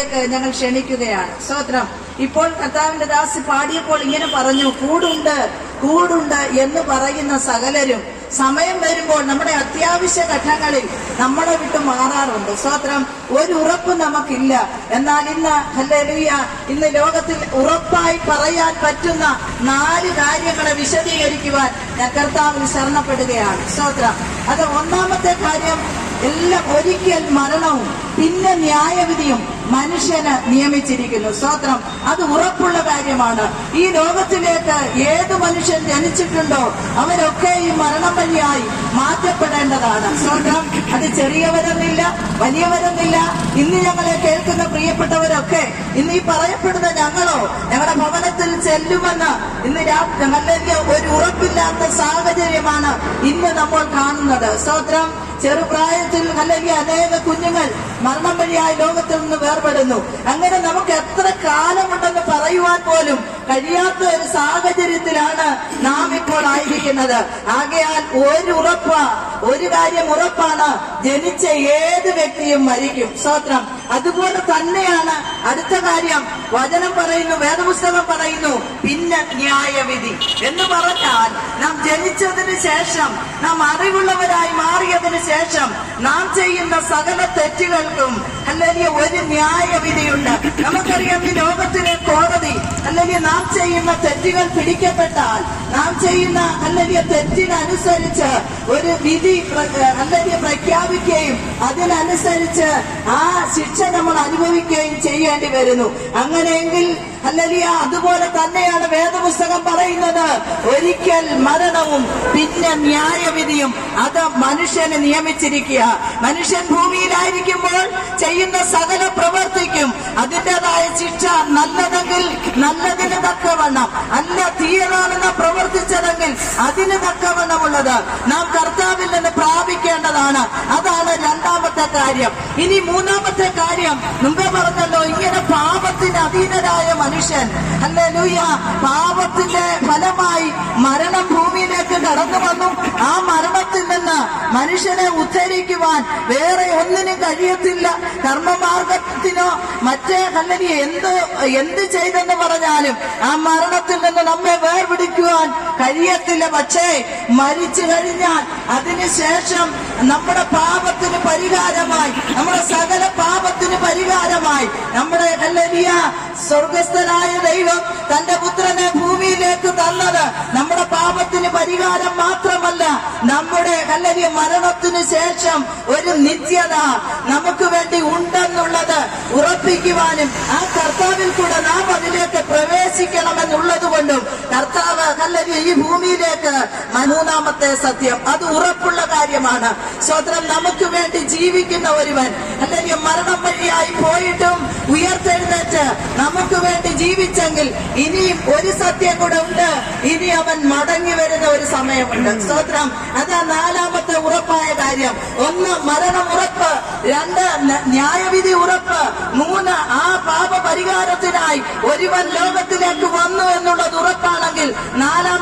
മുമ്പിലേക്ക് ഞങ്ങൾ ക്ഷണിക്കുകയാണ്. സ്തോത്രം. ഇപ്പോൾ കർത്താവിന്റെ ദാസി പാടിയപ്പോൾ ഇങ്ങനെ പറഞ്ഞു കൂടുണ്ട് കൂടുണ്ട് എന്ന് പറയുന്ന സകലരും സമയം വരുമ്പോൾ നമ്മുടെ അത്യാവശ്യ ഘട്ടങ്ങളിൽ നമ്മളെ വിട്ട് മാറാറുണ്ട്. സ്തോത്രം. ഒരു ഉറപ്പ് നമുക്കില്ല. എന്നാൽ ഇന്ന് ഹല്ലേലൂയ ഇന്ന് ലോകത്തിൽ ഉറപ്പായി പറയാൻ പറ്റുന്ന നാല് കാര്യങ്ങളെ വിശദീകരിക്കുവാൻ ഞാൻ കർത്താവിൽ ശരണപ്പെടുകയാണ്. സ്തോത്രം. അത് ഒന്നാമത്തെ കാര്യം എല്ലാം ഒരിക്കൽ മരണവും പിന്നെ ന്യായവിധിയും മനുഷ്യന് നിയമിച്ചിരിക്കുന്നു. സ്തോത്രം. അത് ഉറപ്പുള്ള കാര്യമാണ്. ഈ ലോകത്തിലേക്ക് ഏത് മനുഷ്യൻ ജനിച്ചിട്ടുണ്ടോ അവരൊക്കെ ഈ മരണം വഴിയായി മാറ്റപ്പെടേണ്ടതാണ്. സ്തോത്രം. അത് ചെറിയവരെന്നില്ല വലിയവരെന്നില്ല ഇന്ന് ഞങ്ങളെ കേൾക്കുന്ന പ്രിയപ്പെട്ടവരൊക്കെ ഇന്ന് ഈ പറയപ്പെടുന്ന ഞങ്ങളോ ഞങ്ങളുടെ ഭവനത്തിൽ ചെല്ലുമെന്ന് ഇന്ന് അല്ലെങ്കിൽ ഒരു ഉറപ്പില്ലാത്ത സാഹചര്യമാണ് ഇന്ന് നമ്മൾ കാണുന്നത്. സ്തോത്രം. ചെറുപ്രായത്തിൽ അല്ലെങ്കിൽ അനേക കുഞ്ഞുങ്ങൾ മരണം വഴിയായി ലോകത്തിൽ നിന്ന് വേർപെടുന്നു. അങ്ങനെ നമുക്ക് എത്ര കാലമുണ്ടെന്ന് പറയുവാൻ പോലും കഴിയാത്ത ഒരു സാഹചര്യത്തിലാണ് നാം ഇപ്പോൾ ആയിരിക്കുന്നത്. ആകയാൽ ഒരു ഉറപ്പ ഒരു കാര്യം ഉറപ്പാണ് ജനിച്ച ഏത് വ്യക്തിയും മരിക്കും. സ്തോത്രം. അതുപോലെ തന്നെയാണ് അടുത്ത കാര്യം. വചനം പറയുന്നു വേദപുസ്തകം പറയുന്നു പിന്നെ ന്യായവിധി. എന്ന് പറഞ്ഞാൽ നാം ജനിച്ചതിന് ശേഷം നാം അറിവുള്ളവരായി മാറിയതിന് ശേഷം നാം ചെയ്യുന്ന സകല തെറ്റുകൾക്കും അല്ലെങ്കിൽ ഒരു ന്യായവിധിയുണ്ട്. നമുക്കറിയാം ഈ ലോകത്തിലെ കോടതി അല്ലെങ്കിൽ നാം ചെയ്യുന്ന തെറ്റുകൾ പിടിക്കപ്പെട്ടാൽ നാം ചെയ്യുന്ന അല്ലെങ്കിൽ തെറ്റിനനുസരിച്ച് ഒരു വിധി അല്ലെങ്കിൽ പ്രഖ്യാപിക്കുകയും അതിനനുസരിച്ച് ആ ശിക്ഷ നമ്മൾ അനുഭവിക്കുകയും ചെയ്യേണ്ടി വരുന്നു. അങ്ങനെയെങ്കിൽ അല്ലെങ്കിൽ അതുപോലെ തന്നെയാണ് വേദപുസ്തകം പറയുന്നത്. ഒരിക്കൽ മരണവും പിന്നെ ന്യായവിധിയും അത് മനുഷ്യനെ നിയമിച്ചിരിക്കുക. മനുഷ്യൻ ഭൂമിയിലായിരിക്കുമ്പോൾ ചെയ്യുന്ന സകല പ്രവർത്തിക്കും അതിന്റെതായ ശിക്ഷ നല്ലതെങ്കിൽ നല്ലതിന് തക്കവണ്ണം അല്ല തീയതാണെന്ന് പ്രവർത്തിച്ചതെങ്കിൽ അതിന് തക്കവണ്ണമുള്ളത് നാം കർത്താവിൽ നിന്ന് പ്രാപിക്കേണ്ടതാണ്. അതാണ് രണ്ടാമത്തെ കാര്യം. ഇനി മൂന്നാമത്തെ കാര്യം മുമ്പേ പറഞ്ഞല്ലോ ഇങ്ങനെ പാപത്തിന് അധീനരായ മനുഷ്യൻ അല്ലേ ലൂയ പാപത്തിന്റെ ഫലമായി മരണം ഭൂമിയിലേക്ക് കടന്നു വന്നു ആ മരണത്തിൽ നിന്ന് മനുഷ്യനെ ഉദ്ധരിക്കുവാൻ വേറെ ഒന്നിനും കഴിയത്തില്ല. കർമ്മമാർഗത്തിനോ മറ്റേ അല്ലെങ്കിൽ എന്ത് എന്ത് ചെയ്തെന്ന് പറഞ്ഞാലും ആ മരണത്തിൽ നിന്ന് നമ്മെ വേർപിടിക്കുവാൻ കഴിയത്തില്ല. പക്ഷേ മരിച്ചു കഴിഞ്ഞാൽ അതിനുശേഷം നമ്മുടെ പാപത്തിന് പരിഹാരമായി നമ്മുടെ സകല പാപത്തിന് പരിഹാരമായി. നമ്മുടെ സ്വർഗസ്ഥനായ ദൈവം തന്റെ പുത്രനെ ഭൂമിയിലേക്ക് തന്നത് നമ്മുടെ പാപത്തിന് പരിഹാരം മാത്രമല്ല നമ്മുടെ അല്ലെങ്കിൽ മരണത്തിന് ശേഷം ഒരു നിത്യത നമുക്ക് വേണ്ടി ഉണ്ടെന്നുള്ളത് ഉറപ്പിക്കുവാനും ആ കർത്താവിൽ കൂടെ നാം അതിലേക്ക് പ്രവേശിക്കണമെന്നുള്ളത് കൊണ്ടും കർത്താവ് അല്ലെങ്കിൽ ഈ ഭൂമിയിലേക്ക് മൂന്നാമത്തെ സത്യം. അത് ഉറപ്പുള്ള കാര്യമാണ്. സ്വതന്ത്രം നമുക്ക് വേണ്ടി ജീവിക്കുന്ന ഒരുവൻ അല്ലെങ്കിൽ മരണം വഴിയായി പോയിട്ടും ഉയർത്തെഴുന്നേറ്റ് നമുക്ക് വേണ്ടി ജീവിച്ചെങ്കിൽ ഇനിയും ഒരു സത്യം കൂടെ ഉണ്ട്. ഇനി അവൻ മടങ്ങി വരുന്ന ഒരു സമയമുണ്ട്. സ്തോത്രം. അതാ നാലാമത്തെ ഉറപ്പായ കാര്യം. ഒന്ന് മരണം ഉറപ്പ്. രണ്ട് ന്യായവിധി ഉറപ്പ്. മൂന്ന് ആ പാപ പരിഹാരത്തിനായി ഒരുവൻ ലോകത്തിലേക്ക് വന്നു എന്നുള്ളത് ഉറപ്പാണെങ്കിൽ കാര്യം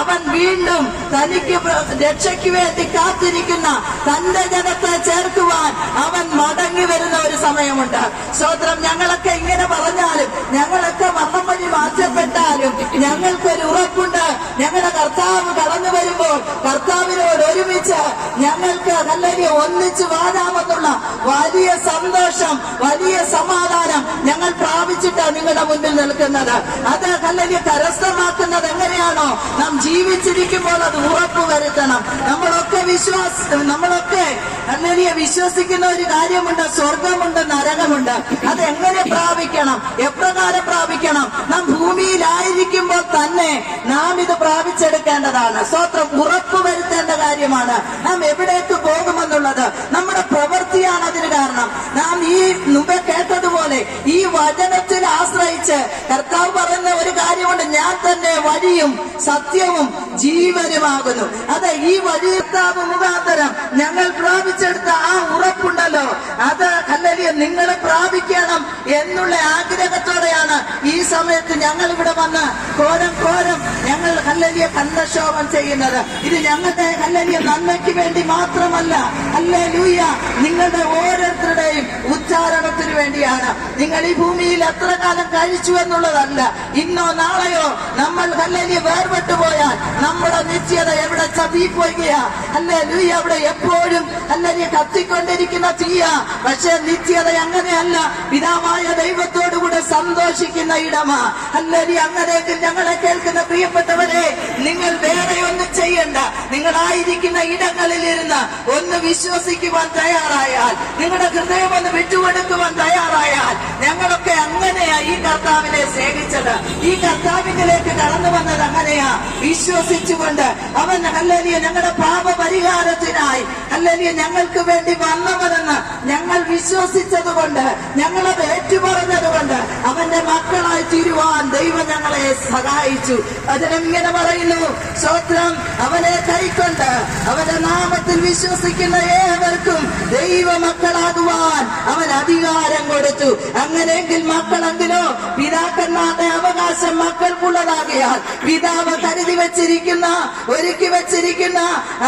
അവൻ വീണ്ടും തനിക്ക് രക്ഷയ്ക്ക് വേണ്ടി കാത്തിരിക്കുന്ന തന്റെ ജനത്തെ ചേർക്കുവാൻ അവൻ മടങ്ങി വരുന്ന ഒരു സമയമുണ്ട്. സ്വത്രം ഞങ്ങളൊക്കെ ഇങ്ങനെ പറഞ്ഞാലും ഞങ്ങളൊക്കെ മഹമ്മതി മാറ്റപ്പെട്ടാലും ഞങ്ങൾക്കൊരു ഉറപ്പുണ്ട്. ഞങ്ങളുടെ കർത്താവ് കടന്നു വരുമ്പോൾ കർത്താവിനോട് ഒരുമിച്ച് ഞങ്ങൾക്ക് നല്ലൊരു ഒന്നിച്ച് വാഴാമെന്നുള്ള വലിയ സന്തോഷം വലിയ സമാധാനം ഞങ്ങൾ പ്രാപിച്ചിട്ടാണ് നിങ്ങളുടെ മുന്നിൽ നിൽക്കുന്നത്. അത് നല്ലൊരു കരസ്ഥമാക്കുന്നത് എങ്ങനെയാണോ നാം ജീവിച്ചിരിക്കുമ്പോൾ അത് ഉറപ്പ് വരുത്തണം. നമ്മളൊക്കെ വിശ്വാസ നമ്മളൊക്കെ അങ്ങനെ വിശ്വസിക്കുന്ന ഒരു കാര്യമുണ്ട് സ്വർഗമുണ്ട് നരകമുണ്ട്. അത് എങ്ങനെ പ്രാപിക്കണം? എപ്രകാരം പ്രാപിക്കണം? നാം ഭൂമിയിലായിരിക്കുമ്പോൾ തന്നെ നാം ഇത് പ്രാപിച്ചെടുക്കേണ്ടതാണ്. സ്വത്രം ഉറപ്പ് വരുത്തേണ്ട കാര്യമാണ്. നാം എവിടേക്ക് പോകുമെന്നുള്ളത് നമ്മുടെ പ്രവൃത്തിയാണ് അതിന് കാരണം. നാം ഈ മുമ്പേ കേട്ടതുപോലെ ഈ വചനത്തിൽ ആശ്രയിച്ച് കർത്താവ് പറയുന്ന ഒരു കാര്യമുണ്ട്. ഞാൻ തന്നെ വഴിയും സത്യവും ജീവനുമാകുന്നു. അതെ ഈ വഴി കർത്താവ് മുഖാന്തരം ഞങ്ങൾ പ്രാപിച്ചെടുത്ത ആ ഉറപ്പുണ്ടല്ലോ. അത് അല്ലെങ്കിൽ നിങ്ങൾ പ്രാപിക്കണം എന്നുള്ള ആഗ്രഹത്തോടെയാണ് ഈ സമയത്ത് ഞങ്ങൾ ഇവിടെ വന്ന് കോരം കോരം ഞങ്ങൾ കല്ലലിയെ കണ്ണശോഭം ചെയ്യുന്നത്. ഇത് ഞങ്ങളുടെ ഹല്ലലിയ നന്മയ്ക്ക് വേണ്ടി മാത്രമല്ല. അല്ലേ ലൂയ നിങ്ങളുടെ ഓരോരുത്തരുടെയും ഉച്ചാരണത്തിന് വേണ്ടിയാണ്. നിങ്ങൾ ഈ ഭൂമിയിൽ എത്ര കാലം കഴിച്ചു എന്നുള്ളതല്ല. ഇന്നോ നാളെയോ നമ്മൾ ഹല്ലേലൂയ വേർപെട്ടു പോയാൽ നമ്മുടെ നിശ്ചയത എവിടെ ചതിപ്പോയിക്കയാ അല്ലേ ലൂയി അവിടെ എപ്പോഴും ഹല്ലേലൂയ കത്തിക്കൊണ്ടിരിക്കുന്ന തീയ. പക്ഷേ നിശ്ചയത അങ്ങനെയല്ല. പിതാവായ ദൈവത്തോടുകൂടെ സന്തോഷിക്കുന്ന ഇടമാ. ഹല്ലേലൂയ അങ്ങനെയെങ്കിൽ ഞങ്ങളെ കേൾക്കുന്ന പ്രിയപ്പെട്ടവരെ നിങ്ങൾ വേറെ ചെയ്യണ്ട. നിങ്ങളായിരിക്കുന്ന ഇടങ്ങളിലിരുന്ന് ഒന്ന് വിശ്വസിക്കുവാൻ തയ്യാറായാൽ നിങ്ങളുടെ ഹൃദയം ഒന്ന് വിട്ടുകൊടുക്കുവാൻ തയ്യാറായാൽ ഞങ്ങളൊക്കെ അങ്ങനെയാ ഈ കർത്താവിനെ സേവിച്ചത് ഈ കർത്താവിനിലേക്ക് കടന്നു വന്നത് അങ്ങനെയാ. വിശ്വസിച്ചുകൊണ്ട് അവൻ അല്ലലിയ ഞങ്ങളുടെ പാപ പരിഹാരത്തിനായി അല്ലലിയ ഞങ്ങൾക്ക് വേണ്ടി വന്നവനെന്ന് ഞങ്ങൾ വിശ്വസിച്ചത് കൊണ്ട് ഞങ്ങളത് ഏറ്റുപറഞ്ഞത് കൊണ്ട് അവന്റെ മക്കളായി തീരുവാൻ ദൈവം ഞങ്ങളെ സഹായിച്ചു. അതിനെങ്ങനെ പറയുന്നു? സ്വത്രം അവനെ കൈക്കൊണ്ട് അവന്റെ നാമത്തിൽ വിശ്വസിക്കുന്ന ഏവർക്കും ദൈവ മക്കളാകുവാൻ അവൻ അധികാരം കൊടുത്തു. അങ്ങനെയെങ്കിൽ മക്കളെങ്കിലോ പിതാക്കന്മാരുടെ അവകാശം മക്കൾക്കുള്ളതാകിയാൽ പിതാവ് കരുതി വെച്ചിരിക്കുന്ന ഒരുക്കി വെച്ചിരിക്കുന്ന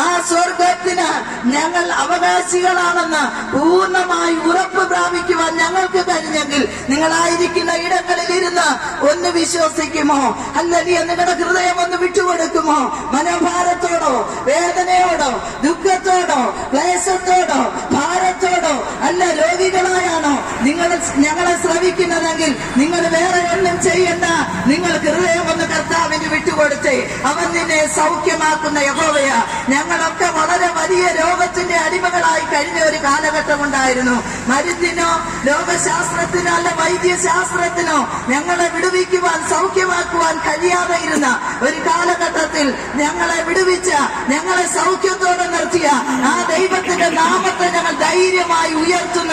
ആ സ്വർഗത്തിന് ഞങ്ങൾ അവകാശികളാണെന്ന് പൂർണമായി ഉറപ്പ് പ്രാപിക്കുവാൻ ഞങ്ങൾക്ക് കഴിഞ്ഞെങ്കിൽ നിങ്ങളായിരിക്കുന്ന ഇടങ്ങളിൽ ഇരുന്ന് ഒന്ന് വിശ്വസിക്കുമോ? അല്ലെങ്കിൽ നിങ്ങളുടെ ഹൃദയം ഒന്ന് വിട്ടുകൊടുക്കുമോ? മനോഭാരത്തോടോ വേദനയോടോ ദുഃഖത്തോടോ ക്ലേശത്തോടോ ഭാരത്തോടോ അല്ല രോഗികളായാണോ? നിങ്ങൾ ഞങ്ങളെ ശ്രവിക്കുന്നതെങ്കിൽ നിങ്ങൾ വേറെ ഒന്നും ചെയ്യണ്ട നിങ്ങൾ ഹൃദയം ഒന്ന് വിട്ടുകൊടുത്തേ അവൻ നിന്നെ സൗഖ്യമാക്കുന്ന യഹോവയ. ഞങ്ങളൊക്കെ വളരെ വലിയ രോഗത്തിന്റെ അടിമകളായി കഴിഞ്ഞ ഒരു കാലഘട്ടം ഉണ്ടായിരുന്നു. മരുന്നിനോ രോഗശാസ്ത്രത്തിനോ അല്ല വൈദ്യശാസ്ത്രത്തിനോ ഞങ്ങളെ വിടുവിക്കുവാൻ സൗഖ്യമാക്കുവാൻ കഴിയാതെ ഇരുന്ന ഒരു കാലഘട്ടത്തിൽ ഞങ്ങളെ വിടുവിച്ച ഞങ്ങളെ സൗഖ്യത്തോടെ നിർത്തിയ ആ ദൈവത്തിന്റെ നാമത്തെ ഞങ്ങൾ ധൈര്യമായി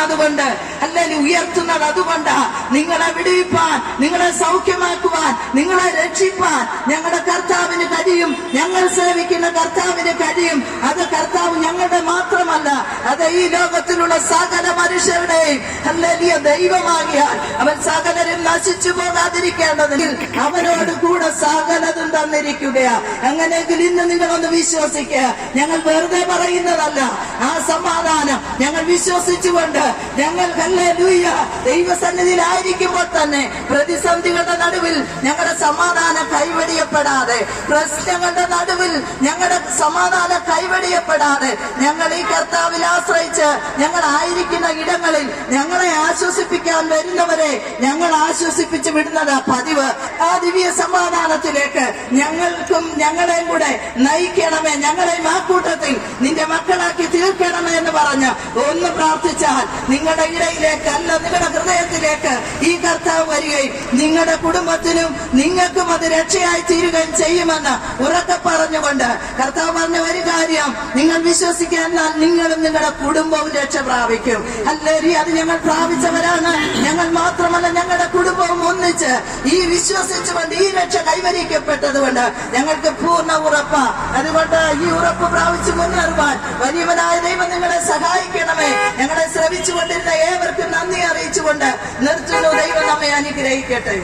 ഉയർത്തുന്നത് കൊണ്ട് അല്ലെങ്കിൽ ഉയർത്തുന്നത് അതുകൊണ്ടാ. നിങ്ങളെ വിടുവിപ്പാൻ നിങ്ങളെ സൗഖ്യമാക്കുവാൻ നിങ്ങളെ രക്ഷിപ്പാൻ ഞങ്ങളുടെ കർത്താവിന് കഴിയും. ഞങ്ങൾ സേവിക്കുന്ന കർത്താവിന് കഴിയും. അത് കർത്താവ് ഞങ്ങളുടെ മാത്രമല്ല. അത് ഈ ലോകത്തിലുള്ള സകല മനുഷ്യരുടെയും അല്ലെങ്കിൽ ദൈവമാകിയാൽ അവൻ സകലരും നശിച്ചു പോകാതിരിക്കേണ്ടതിൽ അവനോട് കൂടെ സകലതും തന്നിരിക്കുകയാ. അങ്ങനെയെങ്കിൽ ഇന്ന് നിങ്ങളൊന്ന് വിശ്വസിക്കുക ഞങ്ങൾ വെറുതെ പറയുന്നതല്ല. ആ സമാധാനം ഞങ്ങൾ വിശ്വസിച്ചുകൊണ്ട് ഞങ്ങൾ ഹല്ലേലൂയ ദൈവസന്നിധിയിലായിരിക്കുമ്പോൾ തന്നെ പ്രതിസന്ധികളുടെ നടുവിൽ ഞങ്ങളുടെ സമാധാനം കൈവടിയപ്പെടാതെ പ്രശ്നങ്ങളുടെ നടുവിൽ ഞങ്ങളുടെ സമാധാനം കൈവടിയപ്പെടാതെ ഞങ്ങൾ ഈ കർത്താവിൽ ആശ്രയിച്ച് ഞങ്ങൾ ആയിരിക്കുന്ന ഇടങ്ങളിൽ ഞങ്ങളെ ആശ്വസിപ്പിക്കാൻ വരുന്നവരെ ഞങ്ങൾ ആശ്വസിപ്പിച്ച് വിടുന്നത് പതിവ്. ആ ദിവ്യ സമാധാനത്തിലേക്ക് ഞങ്ങൾക്കും ഞങ്ങളെയും കൂടെ നയിക്കണമേ. ഞങ്ങളെയും ആ കൂട്ടത്തിൽ നിന്റെ മക്കളാക്കി തീർക്കണമേ എന്ന് പറഞ്ഞ് ഒന്ന് പ്രാർത്ഥിച്ചാൽ നിങ്ങളുടെ ഇടയിലേക്ക് അല്ല നിങ്ങളുടെ ഹൃദയത്തിലേക്ക് ഈ കർത്താവ് വരികയും നിങ്ങളുടെ കുടുംബത്തിനും നിങ്ങൾക്കും അത് രക്ഷയായി തീരുകയും ചെയ്യുമെന്ന് ഉറക്കെ പറഞ്ഞുകൊണ്ട് കർത്താവ് പറഞ്ഞ ഒരു കാര്യം നിങ്ങൾ വിശ്വസിക്കാൻ നിങ്ങളും നിങ്ങളുടെ കുടുംബവും രക്ഷ പ്രാപിക്കും. അല്ലേരി അത് ഞങ്ങൾ പ്രാപിച്ചവരാണ്. ഞങ്ങൾ മാത്രമല്ല ഞങ്ങളുടെ കുടുംബവും ഒന്നിച്ച് ഈ വിശ്വസിച്ചുകൊണ്ട് ഈ രക്ഷ കൈവരിക്കപ്പെട്ടത് കൊണ്ട് ഞങ്ങൾക്ക് പൂർണ ഉറപ്പ. അതുകൊണ്ട് ഈ ഉറപ്പ് പ്രാപിച്ചു മുന്നേറുവാൻ വലിയവനായ ദൈവം നിങ്ങളെ സഹായിക്കണമേ. ഞങ്ങളെ ശ്രമിച്ചുകൊണ്ടിരുന്ന ഏവർക്കും നന്ദി അറിയിച്ചുകൊണ്ട് നിർത്തുന്നു. ദൈവം നമ്മെ അനുഗ്രഹിക്കട്ടെ.